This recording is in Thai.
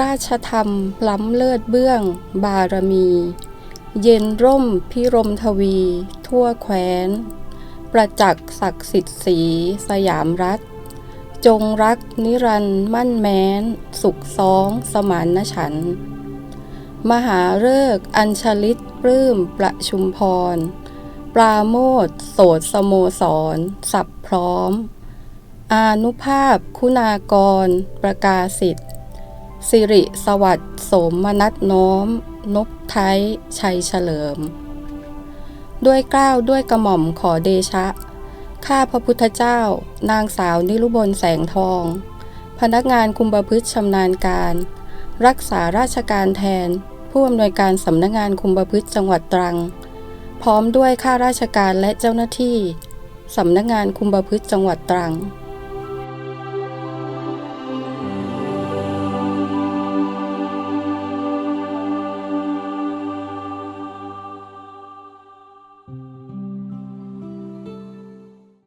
ราชธรรมล้ำเลิศเบื้อง บารมี เย็นร่มพิรมทวี ทั่วแคว้น ประจักษ์ศักดิ์สิทธิ์สีสยามรัฐ จงรักนิรันมั่นแม้น สุขสองสมานฉัน มหาเริกอัญชลิตปลื้มประชุมพร ปราโมทโสดสโมสร สับพร้อม อานุภาพคุณากร ประกาศิทธิ์ สิริสวัสดิ์โสมนัสน้อม นบไทยชัยเฉลิม ด้วยเกล้าวด้วยกระหม่อมขอเดชะ ข้าพระพุทธเจ้า นางสาวนิรุบลแสงทอง พนักงานคุมประพฤติชำนาญการ รักษาราชการแทน ผู้อำนวยการสำนักงานคุมประพฤติจังหวัดตรัง พร้อมด้วยข้าราชการและเจ้าหน้าที่สำนักงานคุมประพฤติจังหวัดตรัง